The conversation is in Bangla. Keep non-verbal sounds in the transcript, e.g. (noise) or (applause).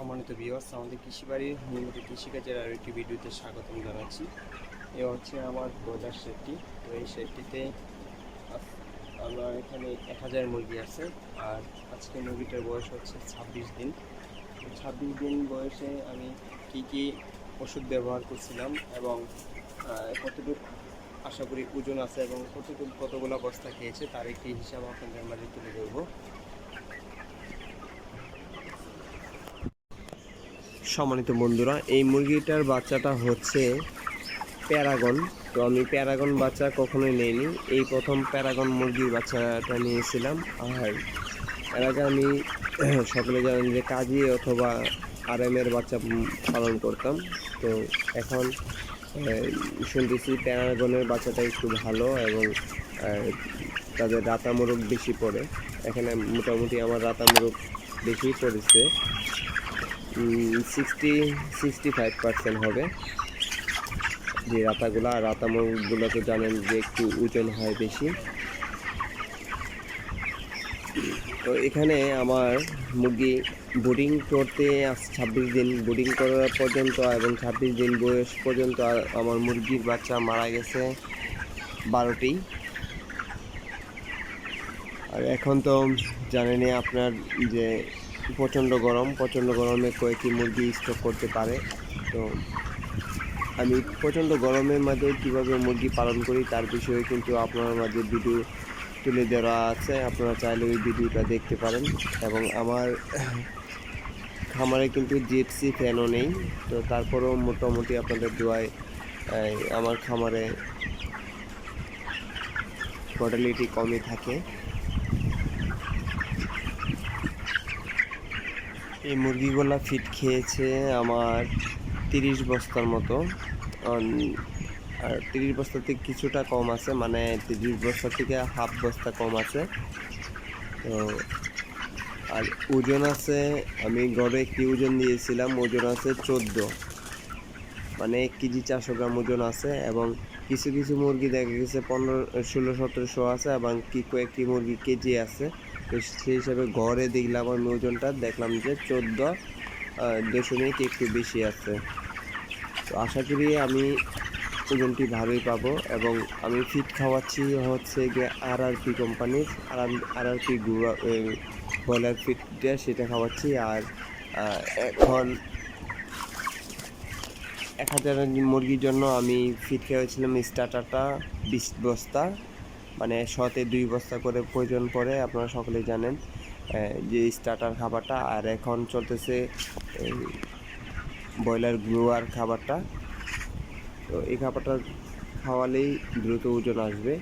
সম্মানিত ভিউয়ার্স আমাদের কৃষিবাড়ির নিয়মিত কৃষিকাজের আরও একটি ভিডিওতে স্বাগতম জানাচ্ছি। এ হচ্ছে আমার ব্রয়লার শেডটি তো এই আজ- আমার এখানে এক হাজার মুরগি আছে, আর আজকে মুরগিটার বয়স হচ্ছে ছাব্বিশ দিন। ছাব্বিশ দিন বয়সে আমি কি কি ওষুধ ব্যবহার করছিলাম এবং কতটুকু আশা করি ওজন আছে এবং কতটুকু কতগুলো বস্তা খেয়েছে, তার একটি হিসাব আপনাদের মাঝে তুলে ধরবো। সম্মানিত বন্ধুরা, এই মুরগিটার বাচ্চাটা হচ্ছে প্যারাগন। তো আমি প্যারাগন বাচ্চা কখনোই নেইনি। এই প্রথম প্যারাগন মুরগির বাচ্চাটা নিয়েছিলাম। আর এর আগে আমি (clears throat) সকলে জানেন যে কাজী অথবা আর এর বাচ্চা পালন করতাম। তো এখন শুনতেছি প্যারাগনের বাচ্চাটা একটু ভালো এবং তাদের রাতা মোরগ বেশি পড়ে। এখানে মোটামুটি আমার রাতা মোরগ বেশি পড়েছে। সিক্সটি সিক্সটি ফাইভ পার্সেন্ট হবে। যে রাতাগুলো আর রাতা রাতামগুলো তো জানেন যে একটু ওজন হয় বেশি। তো এখানে আমার মুরগি বোর্ডিং করতে আজ ছাব্বিশ দিন, বোর্ডিং করা পর্যন্ত এবং ছাব্বিশ দিন বয়স পর্যন্ত আমার মুরগির বাচ্চা মারা গেছে বারোটি। আর এখন তো জানেনই আপনার যে প্রচণ্ড গরম, প্রচণ্ড গরমে কয়েকটি মুরগি স্টক করতে পারে। তো আমি প্রচণ্ড গরমের মাঝে কীভাবে মুরগি পালন করি তার বিষয়ে কিন্তু আপনার মাঝে ভিডিও তুলে দেওয়া আছে। আপনারা চাইলে ওই ভিডিওটা দেখতে পারেন। এবং আমার খামারে কিন্তু জিএফসি ফ্যানও নেই। তো তারপরেও মোটামুটি আপনাদের দোয়ায় আমার খামারে মর্টালিটি কমই থাকে। এই মুরগিগুলো ফিট খেয়েছে আমার তিরিশ বস্তার মতো। আর তিরিশ বস্তা থেকে কিছুটা কম আছে মানে তিরিশ বস্তা থেকে হাফ বস্তা কম আছে। তো, আর ওজন আছে, আমি গড়ে একটি ওজন দিয়েছিলাম, ওজন আছে চোদ্দ। মানে এক কেজি চারশো গ্রাম ওজন আছে এবং কিছু কিছু মুরগি দেখা গেছে পনেরো, ষোলো, সতেরোশো আছে এবং কি কয়েকটি মুরগি কেজি আছে। তো সেই হিসাবে ঘরে দেখলাম আমি ওজনটা, দেখলাম যে চোদ্দ দশমিক একটু বেশি আছে। তো আশা করি আমি ওজনটি ভালোই পাবো এবং আমি ফিট খাওয়াচ্ছি হচ্ছে গিয়ে আর আর পি কোম্পানির আর আর আর পি গুঁড়া ব্রয়লার ফিটটা সেটা খাওয়াচ্ছি আর এখন এক হাজার মুরগির জন্য আমি ফিট খেয়েছিলাম স্টার্টারটা বিশ বস্তা। মানে শতে দুই বস্তা করে প্রয়োজন পড়ে, আপনারা সকলেই জানেন যে স্টার্টার খাবারটা। আর এখন চলতেছে ব্রয়লার গ্রোয়ার খাবারটা। তো এই খাবারটা খাওয়ালেই দ্রুত ওজন আসবে।